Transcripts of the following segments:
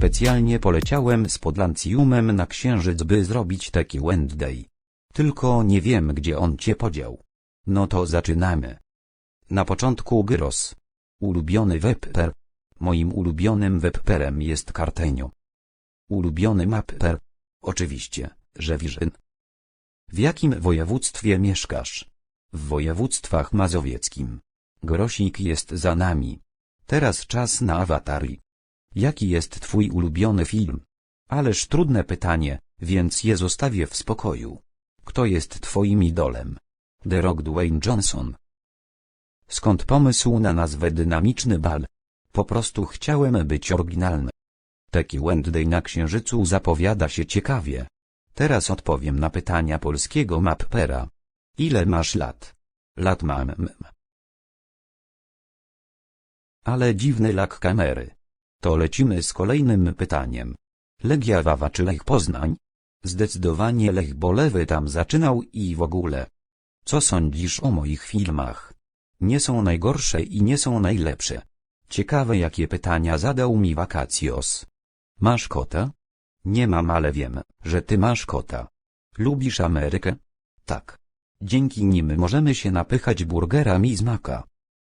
Specjalnie poleciałem z Podlancjumem na księżyc by zrobić taki Wednesday. Tylko nie wiem gdzie on cię podział. No to zaczynamy. Na początku gyros. Ulubiony webper. Moim ulubionym webperem jest kartenio. Ulubiony mapper. Oczywiście, że Wirzyn. W jakim województwie mieszkasz? W województwach mazowieckim. Grosik jest za nami. Teraz czas na awatari. Jaki jest twój ulubiony film? Ależ trudne pytanie, więc je zostawię w spokoju. Kto jest twoim idolem? The Rock Dwayne Johnson. Skąd pomysł na nazwę Dynamiczny Bal? Po prostu chciałem być oryginalny. Taki Wednesday na Księżycu zapowiada się ciekawie. Teraz odpowiem na pytania polskiego mappera. Ile masz lat? Lat mam. Ale dziwny lak kamery. To lecimy z kolejnym pytaniem. Legia Wawa czy Lech Poznań? Zdecydowanie Lech Bolewy tam zaczynał i w ogóle. Co sądzisz o moich filmach? Nie są najgorsze i nie są najlepsze. Ciekawe jakie pytania zadał mi Wakacjos. Masz kota? Nie mam ale wiem, że ty masz kota. Lubisz Amerykę? Tak. Dzięki nim możemy się napychać burgerami z maka.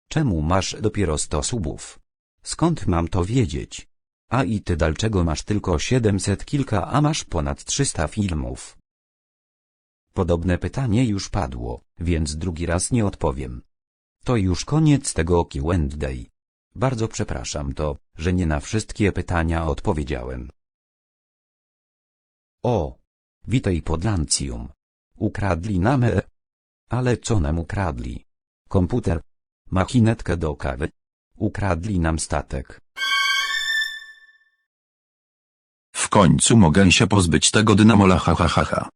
Czemu masz dopiero 100 subów? Skąd mam to wiedzieć? A i ty dlaczego masz tylko 700 kilka, a masz ponad 300 filmów? Podobne pytanie już padło, więc drugi raz nie odpowiem. To już koniec tego Q&A. Bardzo przepraszam to, że nie na wszystkie pytania odpowiedziałem. O! Witaj Podlancjum. Ukradli nam e. Ale co nam ukradli? Komputer? Machinetkę do kawy? Ukradli nam statek. W końcu mogę się pozbyć tego dynamola ha ha ha ha.